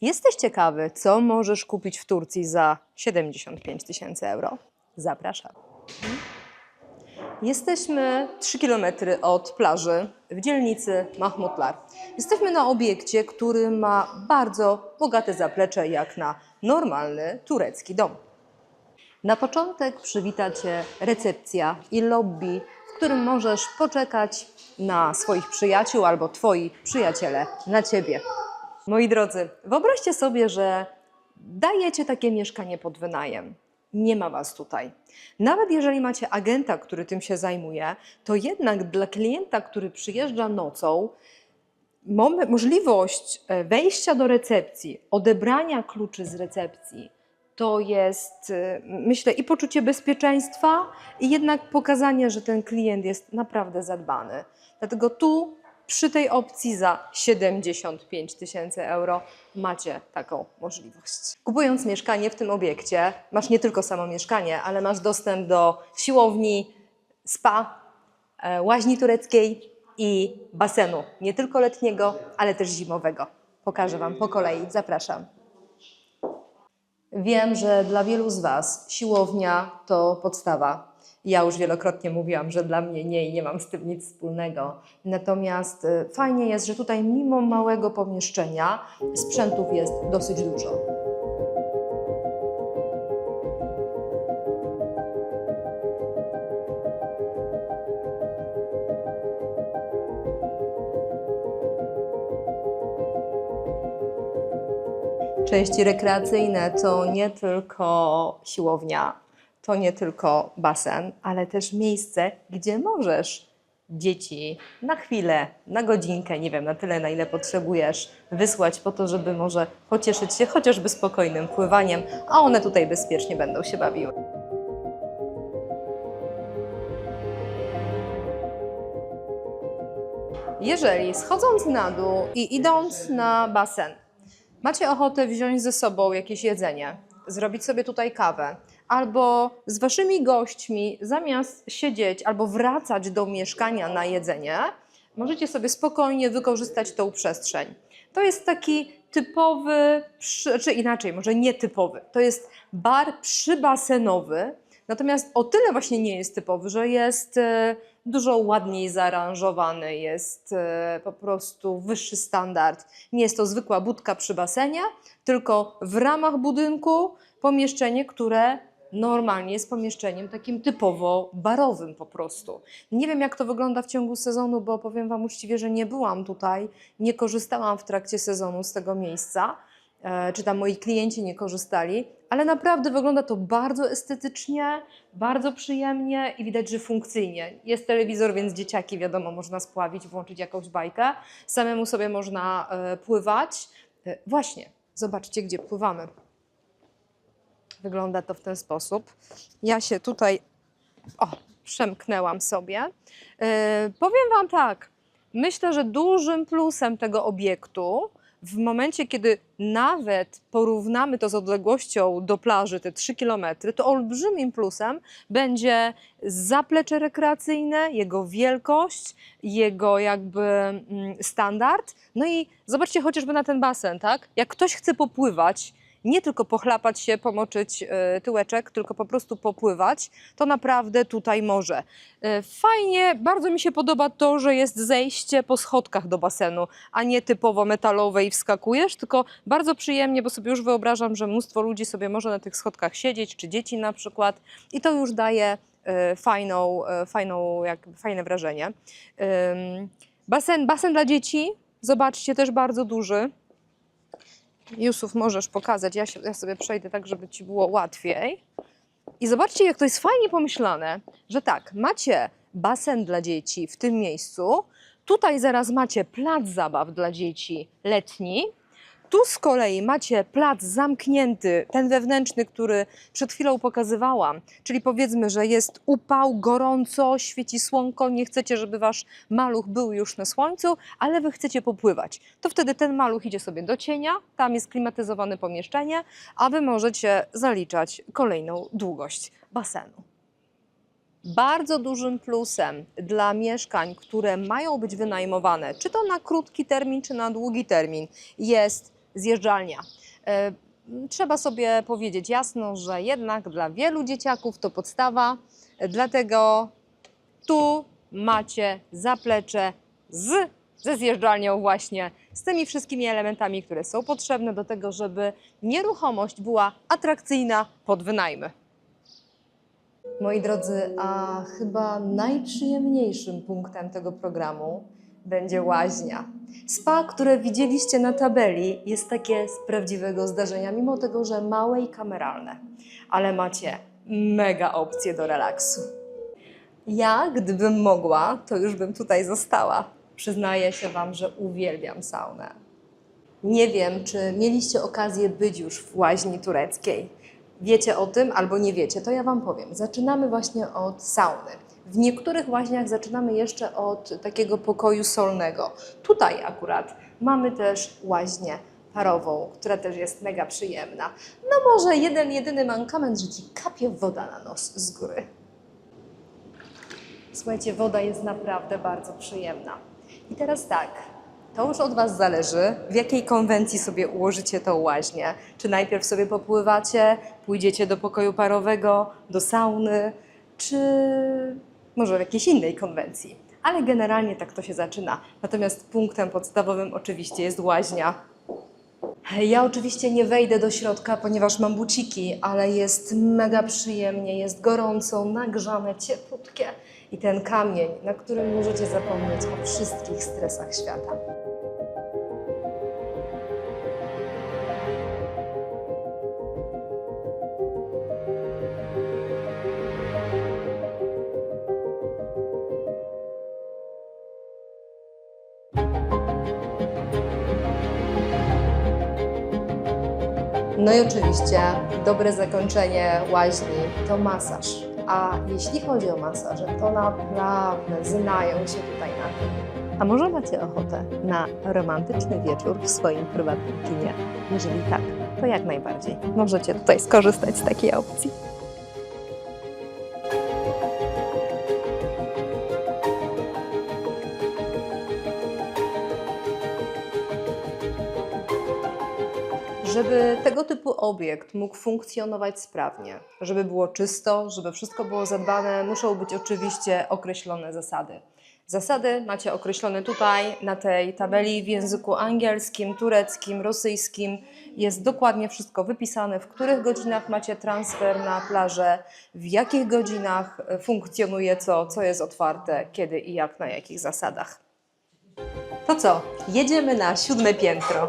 Jesteś ciekawy, co możesz kupić w Turcji za 75 tysięcy euro? Zapraszam. Jesteśmy 3 km od plaży w dzielnicy Mahmutlar. Jesteśmy na obiekcie, który ma bardzo bogate zaplecze, jak na normalny turecki dom. Na początek przywita Cię recepcja i lobby, w którym możesz poczekać na swoich przyjaciół albo Twoi przyjaciele na Ciebie. Moi drodzy, wyobraźcie sobie, że dajecie takie mieszkanie pod wynajem. Nie ma Was tutaj. Nawet jeżeli macie agenta, który tym się zajmuje, to jednak dla klienta, który przyjeżdża nocą, możliwość e, wejścia do recepcji, odebrania kluczy z recepcji, to jest, e, myślę, i poczucie bezpieczeństwa, i jednak pokazanie, że ten klient jest naprawdę zadbany. Dlatego tu, przy tej opcji za 75 tysięcy euro, macie taką możliwość. Kupując mieszkanie w tym obiekcie, masz nie tylko samo mieszkanie, ale masz dostęp do siłowni, spa, e, łaźni tureckiej i basenu. Nie tylko letniego, ale też zimowego. Pokażę Wam po kolei. Zapraszam. Wiem, że dla wielu z Was siłownia to podstawa. Ja już wielokrotnie mówiłam, że dla mnie nie i nie mam z tym nic wspólnego. Natomiast y, fajnie jest, że tutaj mimo małego pomieszczenia sprzętów jest dosyć dużo. Części rekreacyjne to nie tylko siłownia, to nie tylko basen, ale też miejsce, gdzie możesz dzieci na chwilę, na godzinkę, nie wiem, na tyle, na ile potrzebujesz, wysłać po to, żeby może pocieszyć się chociażby spokojnym pływaniem, a one tutaj bezpiecznie będą się bawiły. Jeżeli schodząc na dół i idąc na basen, macie ochotę wziąć ze sobą jakieś jedzenie, zrobić sobie tutaj kawę, albo z waszymi gośćmi zamiast siedzieć albo wracać do mieszkania na jedzenie, możecie sobie spokojnie wykorzystać tą przestrzeń. To jest taki typowy, czy inaczej, może nietypowy, to jest bar przybasenowy, natomiast o tyle właśnie nie jest typowy, że jest e, dużo ładniej zaaranżowany, jest e, po prostu wyższy standard. Nie jest to zwykła budka przy basenie, tylko w ramach budynku pomieszczenie, które normalnie jest pomieszczeniem takim typowo barowym po prostu. Nie wiem, jak to wygląda w ciągu sezonu, bo powiem Wam uczciwie, że nie byłam tutaj, nie korzystałam w trakcie sezonu z tego miejsca, e, czy tam moi klienci nie korzystali, ale naprawdę wygląda to bardzo estetycznie, bardzo przyjemnie i widać, że funkcyjnie. Jest telewizor, więc dzieciaki, wiadomo, można spławić, włączyć jakąś bajkę. Samemu sobie można e, pływać. E, właśnie, zobaczcie, gdzie pływamy. Wygląda to w ten sposób. Ja się tutaj, o, przemknęłam sobie. Yy, powiem Wam tak, myślę, że dużym plusem tego obiektu, w momencie, kiedy nawet porównamy to z odległością do plaży, te 3 km, to olbrzymim plusem będzie zaplecze rekreacyjne, jego wielkość, jego jakby mm, standard. No i zobaczcie chociażby na ten basen, tak? Jak ktoś chce popływać, nie tylko pochlapać się, pomoczyć e, tyłeczek, tylko po prostu popływać, to naprawdę tutaj może. E, Fajnie, bardzo mi się podoba to, że jest zejście po schodkach do basenu, a nie typowo metalowe i wskakujesz, tylko bardzo przyjemnie, bo sobie już wyobrażam, że mnóstwo ludzi sobie może na tych schodkach siedzieć, czy dzieci na przykład i to już daje e, fajną, fajną, jak, fajne wrażenie. Basen, basen dla dzieci, zobaczcie, też bardzo duży. Jusuf, możesz pokazać. Ja, się, ja sobie przejdę tak, żeby ci było łatwiej. I zobaczcie, jak to jest fajnie pomyślane, że tak, macie basen dla dzieci w tym miejscu, tutaj zaraz macie plac zabaw dla dzieci letni, tu z kolei macie plac zamknięty, ten wewnętrzny, który przed chwilą pokazywałam, czyli powiedzmy, że jest upał, gorąco, świeci słonko, nie chcecie, żeby wasz maluch był już na słońcu, ale wy chcecie popływać. To wtedy ten maluch idzie sobie do cienia, tam jest klimatyzowane pomieszczenie, a wy możecie zaliczać kolejną długość basenu. Bardzo dużym plusem dla mieszkań, które mają być wynajmowane, czy to na krótki termin, czy na długi termin, jest zjeżdżalnia. E, Trzeba sobie powiedzieć jasno, że jednak dla wielu dzieciaków to podstawa, dlatego tu macie zaplecze z, ze zjeżdżalnią właśnie, z tymi wszystkimi elementami, które są potrzebne do tego, żeby nieruchomość była atrakcyjna pod wynajmy. Moi drodzy, a chyba najprzyjemniejszym punktem tego programu będzie łaźnia. Spa, które widzieliście na tabeli, jest takie z prawdziwego zdarzenia, mimo tego, że małe i kameralne, ale macie mega opcje do relaksu. Ja, gdybym mogła, to już bym tutaj została. Przyznaję się Wam, że uwielbiam saunę. Nie wiem, czy mieliście okazję być już w łaźni tureckiej. Wiecie o tym albo nie wiecie, to ja Wam powiem. Zaczynamy właśnie od sauny. W niektórych łaźniach zaczynamy jeszcze od takiego pokoju solnego. Tutaj akurat mamy też łaźnię parową, która też jest mega przyjemna. No może jeden, jedyny mankament, że Ci kapie woda na nos z góry. Słuchajcie, woda jest naprawdę bardzo przyjemna. I teraz tak, to już od Was zależy, w jakiej konwencji sobie ułożycie tą łaźnię. Czy najpierw sobie popływacie, pójdziecie do pokoju parowego, do sauny, czy może w jakiejś innej konwencji. Ale generalnie tak to się zaczyna. Natomiast punktem podstawowym oczywiście jest łaźnia. Ja oczywiście nie wejdę do środka, ponieważ mam buciki, ale jest mega przyjemnie, jest gorąco, nagrzane, ciepłutkie i ten kamień, na którym możecie zapomnieć o wszystkich stresach świata. No i oczywiście dobre zakończenie łaźni to masaż. A jeśli chodzi o masaże, to naprawdę znają się tutaj na tym. A może macie ochotę na romantyczny wieczór w swoim prywatnym kinie? Jeżeli tak, to jak najbardziej możecie tutaj skorzystać z takiej opcji. Żeby tego typu obiekt mógł funkcjonować sprawnie, żeby było czysto, żeby wszystko było zadbane, muszą być oczywiście określone zasady. Zasady macie określone tutaj na tej tabeli w języku angielskim, tureckim, rosyjskim. Jest dokładnie wszystko wypisane, w których godzinach macie transfer na plażę, w jakich godzinach funkcjonuje co, co jest otwarte, kiedy i jak, na jakich zasadach. To co? Jedziemy na siódme piętro.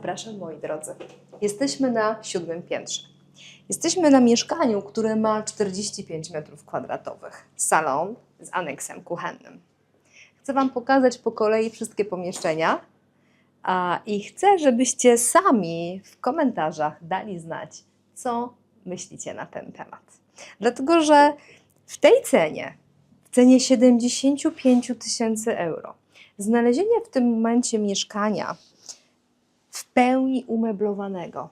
Zapraszam, moi drodzy. Jesteśmy na siódmym piętrze. Jesteśmy na mieszkaniu, które ma 45 metrów kwadratowych. Salon z aneksem kuchennym. Chcę Wam pokazać po kolei wszystkie pomieszczenia a, i chcę, żebyście sami w komentarzach dali znać, co myślicie na ten temat. Dlatego, że w tej cenie, w cenie 75 tysięcy euro, znalezienie w tym momencie mieszkania pełni umeblowanego,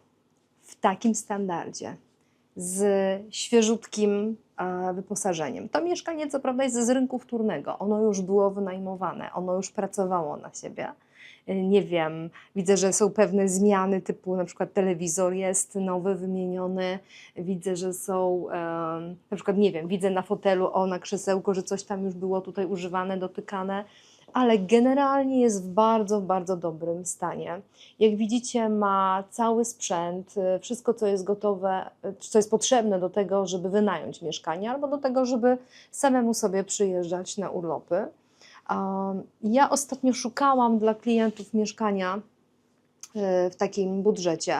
w takim standardzie, z świeżutkim e, wyposażeniem. To mieszkanie, co prawda, jest z rynku wtórnego. Ono już było wynajmowane, ono już pracowało na siebie. E, Nie wiem, widzę, że są pewne zmiany, typu na przykład telewizor jest nowy, wymieniony. Widzę, że są, e, na przykład, nie wiem, widzę na fotelu, o, na krzesełko, że coś tam już było tutaj używane, dotykane ale generalnie jest w bardzo, bardzo dobrym stanie. Jak widzicie, ma cały sprzęt, y, wszystko, co jest gotowe, y, co jest potrzebne do tego, żeby wynająć mieszkanie, albo do tego, żeby samemu sobie przyjeżdżać na urlopy. Ja ostatnio szukałam dla klientów mieszkania w takim budżecie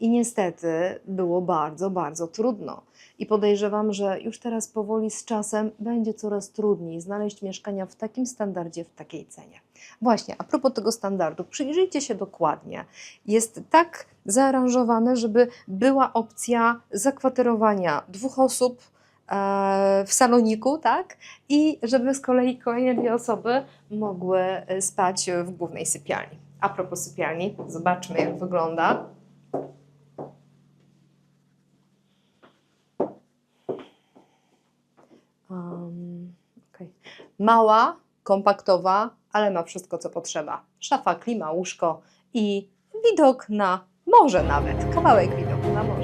i niestety było bardzo, bardzo trudno. I podejrzewam, że już teraz powoli z czasem będzie coraz trudniej znaleźć mieszkania w takim standardzie, w takiej cenie. Właśnie, a propos tego standardu, przyjrzyjcie się dokładnie. Jest tak zaaranżowane, żeby była opcja zakwaterowania dwóch osób e, w saloniku, tak? I żeby z kolei kolejne dwie osoby mogły spać w głównej sypialni. A propos sypialni, zobaczmy jak wygląda. Um, okej. Mała, kompaktowa, ale ma wszystko, co potrzeba. Szafa, klima, łóżko i widok na morze nawet. Kawałek widoku na morze.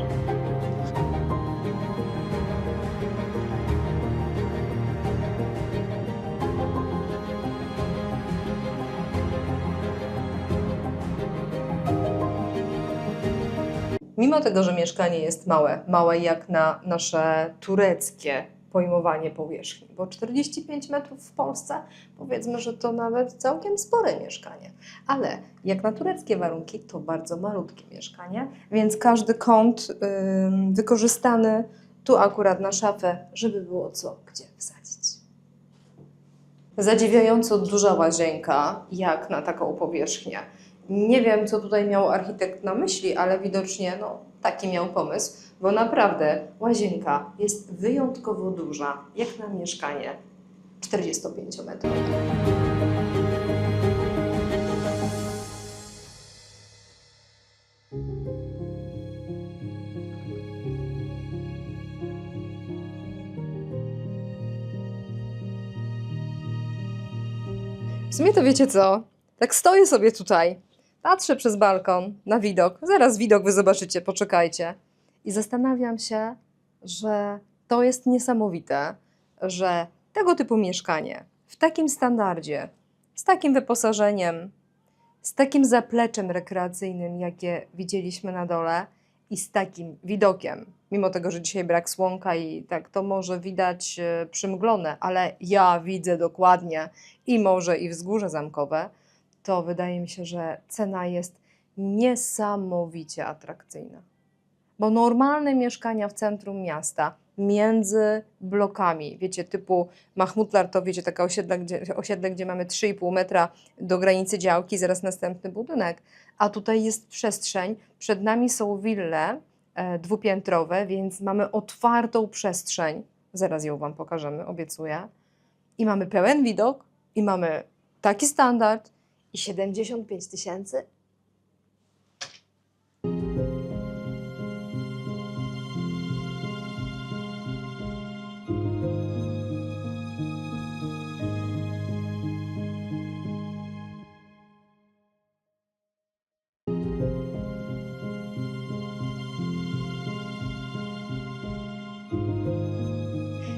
Mimo tego, że mieszkanie jest małe, małe jak na nasze tureckie pojmowanie powierzchni, bo 45 metrów w Polsce, powiedzmy, że to nawet całkiem spore mieszkanie, ale jak na tureckie warunki, to bardzo malutkie mieszkanie, więc każdy kąt ym, wykorzystany tu akurat na szafę, żeby było co gdzie wsadzić. Zadziwiająco duża łazienka, jak na taką powierzchnię. Nie wiem, co tutaj miał architekt na myśli, ale widocznie no, taki miał pomysł, bo naprawdę łazienka jest wyjątkowo duża, jak na mieszkanie 45-metrowe. W sumie to wiecie co? Tak stoję sobie tutaj, patrzę przez balkon na widok. Zaraz widok wy zobaczycie, poczekajcie. I zastanawiam się, że to jest niesamowite, że tego typu mieszkanie w takim standardzie, z takim wyposażeniem, z takim zapleczem rekreacyjnym, jakie widzieliśmy na dole i z takim widokiem, mimo tego, że dzisiaj brak słonka i tak to może widać e, przymglone, ale ja widzę dokładnie i morze, i wzgórze zamkowe, to wydaje mi się, że cena jest niesamowicie atrakcyjna. Bo normalne mieszkania w centrum miasta, między blokami, wiecie, typu Mahmutlar, to wiecie, taka osiedle, gdzie, osiedle, gdzie mamy 3,5 metra do granicy działki, zaraz następny budynek, a tutaj jest przestrzeń, przed nami są wille e, dwupiętrowe, więc mamy otwartą przestrzeń, zaraz ją Wam pokażemy, obiecuję, i mamy pełen widok, i mamy taki standard, i 75 tysięcy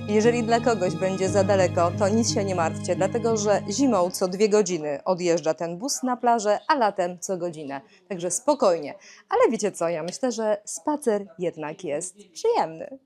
Jeżeli dla kogoś będzie za daleko, to nic się nie martwcie, dlatego że zimą co dwie godziny odjeżdża ten bus na plażę, a latem co godzinę. Także spokojnie. Ale wiecie co, ja myślę, że spacer jednak jest przyjemny.